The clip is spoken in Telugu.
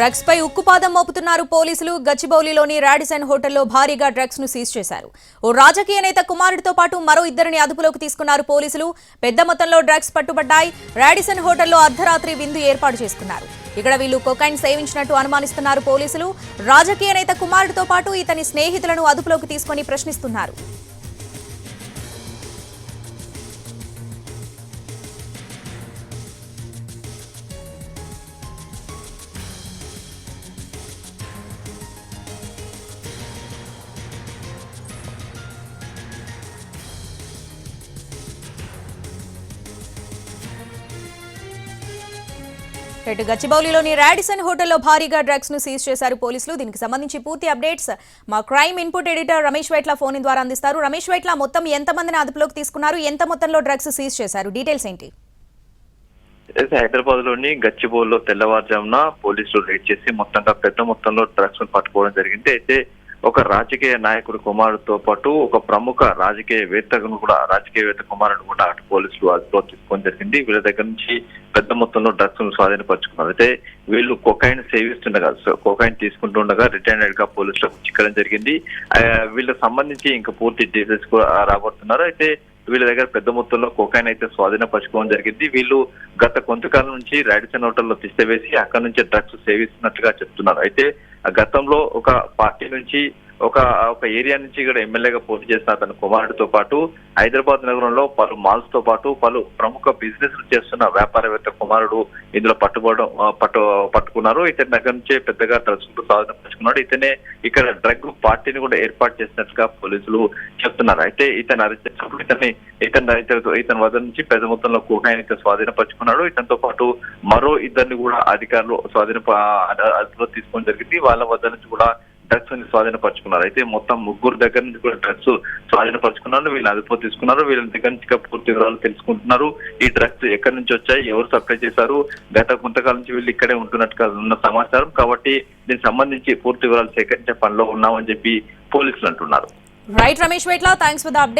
డ్రగ్స్ పై ఉక్కుపాదం మోపుతున్నారు పోలీసులు. గచ్చిబౌలిలోని రాడిసన్ హోటల్లో భారీగా డ్రగ్స్ను సీజ్ చేశారు. ఓ రాజకీయ నేత కుమారుడితో పాటు మరో ఇద్దరిని అదుపులోకి తీసుకున్నారు పోలీసులు. పెద్ద మొత్తంలో డ్రగ్స్ పట్టుబడ్డాయి. రాడిసన్ హోటల్లో అర్ధరాత్రి విందు ఏర్పాటు చేసుకున్నారు. ఇక్కడ వీళ్ళు కొకైన్ సేవించినట్టు అనుమానిస్తున్నారు పోలీసులు. రాజకీయ నేత కుమారుడితో పాటు ఇతని స్నేహితులను అదుపులోకి తీసుకొని ప్రశ్నిస్తున్నారు. ఇటు గచ్చిబౌలిలోని రాడిసన్ హోటల్లో భారీగా డ్రగ్స్ను సీజ్ చేశారు పోలీసులు. దీనికి సంబంధించి పూర్తి అప్డేట్స్ మా crime input editor Ramesh Vaitla phone ద్వారా అందిస్తారు. రమేష్ వైట్ల మొత్తం ఎంత మందిని అదుపులోకి తీసుకున్నారు? ఎంత మొత్తంలో డ్రగ్స్ సీజ్ చేశారు? డీటెయిల్స్ ఏంటి? హైదరాబాద్లోని గచ్చిబౌలిలో తెల్లవారుజామున పోలీసులు రైడ్ చేసి మొత్తంగా పెద్ద మొత్తంలో డ్రగ్స్ పట్టుకోవడం జరిగింది. అయితే ఒక రాజకీయ నాయకుడి కుమారుడితో పాటు ఒక ప్రముఖ రాజకీయవేత్తను కూడా రాజకీయవేత్త కుమారుడు కూడా అటు పోలీసులు అదుపులో తీసుకోవడం జరిగింది. వీళ్ళ దగ్గర నుంచి పెద్ద మొత్తంలో డ్రగ్స్ను స్వాధీనపరుచుకున్నారు. అయితే వీళ్ళు కొకైన్ సేవిస్తుండగా సో కొకైన్ తీసుకుంటుండగా రిటైర్డ్గా పోలీసులకు చిక్కడం జరిగింది. వీళ్ళకి సంబంధించి ఇంకా పూర్తి డీటెయిల్స్ కూడా రాబడుతున్నారు. అయితే వీళ్ళ దగ్గర పెద్ద మొత్తంలో కోకాయిన్ అయితే స్వాధీనపరచుకోవడం జరిగింది. వీళ్ళు గత కొంతకాలం నుంచి రాడిసన్ హోటల్లో తిష్టవేసి అక్కడ నుంచి డ్రగ్స్ సేవిస్తున్నట్టుగా చెప్తున్నారు. అయితే గతంలో ఒక పార్టీ నుంచి ఒక ఒక ఏరియా నుంచి ఇక్కడ ఎమ్మెల్యేగా పోటీ చేసిన అతని కుమారుడితో పాటు హైదరాబాద్ నగరంలో పలు మాల్స్తో పాటు పలు ప్రముఖ బిజినెస్ చేస్తున్న వ్యాపారవేత్త కుమారుడు ఇందులో పట్టుకోవడం పట్టు పట్టుకున్నారు. ఇతని దగ్గర నుంచే పెద్దగా డ్రగ్స్ సాధన పంచుకున్నాడు ఇతనే ఇక్కడ డ్రగ్ పార్టీని కూడా ఏర్పాటు చేసినట్టుగా పోలీసులు చెప్తున్నారు. అయితే ఇతను అరెస్ట్ చేసినప్పుడు ఇతన్ని ఇతను ఇతని వద్ద నుంచి పెద్ద మొత్తంలో కోకాయిన్ అయితే స్వాధీనపరుచుకున్నాడు ఇతనితో పాటు మరో ఇద్దరిని కూడా అధికారులు స్వాధీన అదుపులో తీసుకోవడం జరిగింది. వాళ్ళ వద్ద నుంచి కూడా డ్రగ్స్ని స్వాధీనపరుచుకున్నారు. అయితే మొత్తం ముగ్గురు దగ్గర నుంచి కూడా డ్రగ్స్ స్వాధీనపరుచుకున్నారు. వీళ్ళు అదుపు తీసుకున్నారు. వీళ్ళ దగ్గర నుంచి పూర్తి వివరాలు తెలుసుకుంటున్నారు. ఈ డ్రగ్స్ ఎక్కడి నుంచి వచ్చాయి? ఎవరు సప్లై చేశారు? గత కొంతకాలం నుంచి వీళ్ళు ఇక్కడే ఉంటున్నట్టుగా ఉన్న సమాచారం. కాబట్టి దీనికి సంబంధించి పూర్తి వివరాలు సేకరించే పనిలో ఉన్నామని చెప్పి పోలీసులు అంటున్నారు. Right Ramesh Vaitla thanks for the update